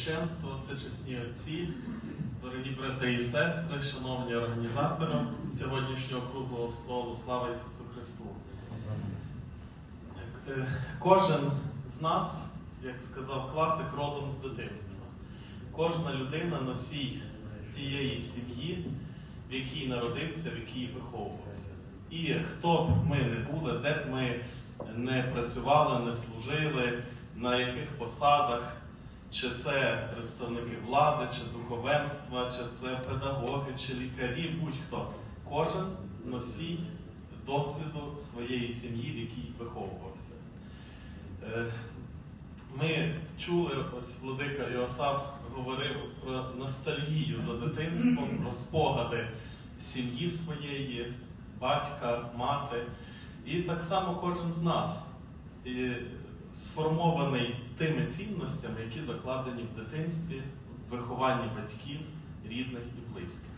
Священство, всечесні отці, дорогі брати і сестри, шановні організатори сьогоднішнього круглого столу, слава Ісусу Христу! Е, Кожен з нас, як сказав класик, родом з дитинства. Кожна людина носій тієї сім'ї, в якій народився, в якій виховувався. І хто б ми не були, де б ми не працювали, не служили, на яких посадах, чи це представники влади, чи духовенства, чи це педагоги, чи лікарі, будь-хто. Кожен носій досвіду своєї сім'ї, в якій виховувався. Е, Ми чули, ось Владика Іосаф говорив про ностальгію за дитинством, про спогади сім'ї своєї, батька, мати. І так само кожен з нас і сформований тими цінностями, які закладені в дитинстві, в вихованні батьків, рідних і близьких.